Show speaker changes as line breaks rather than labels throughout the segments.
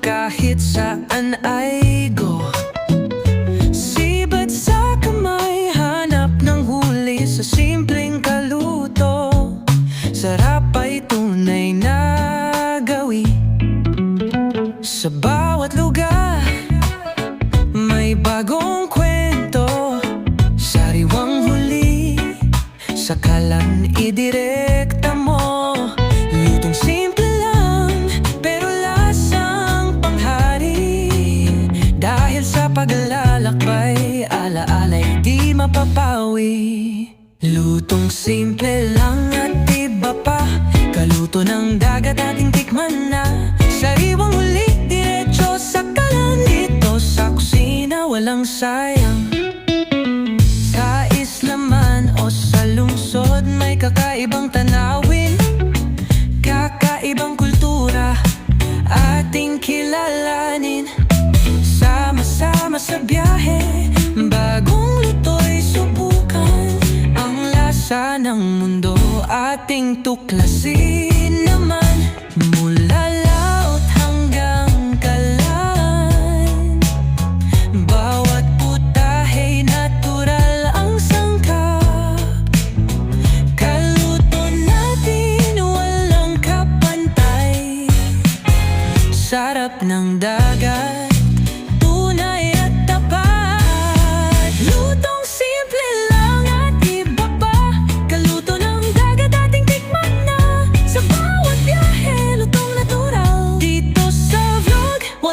kahit saan ay go. Sibat sa kamay, hanap ng huli sa simpleng kaluto. Sarap ay tunay na gawi. Sa bawat lugar, may bagong kwento. Sariwang huli, sakalan idirekta mo paglalakbay, alaala'y di mapapawi. Lutong simple lang at iba pa. Kaluto ng dagat ating tikman na. Sariwang huli, diretso sa kalan Dito sa kusina, walang sayang. Sa islaman o sa lungsod may kakaibang tanawin. Kakaibang kultura. Ating kilalanin Sama-sama sa biyahe. Bagong luto'y subukan Ang lasa ng mundo. Ating tuklasin naman Mula laut hanggang kalan. Bawat putahe natural ang sangkap Kaluto natin walang kapantay. Sarap ng dagat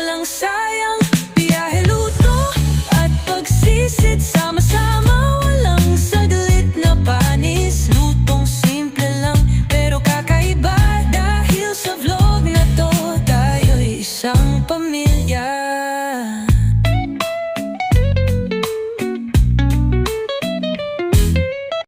walang sayang. Biyahe luto at pagsisit sama-sama.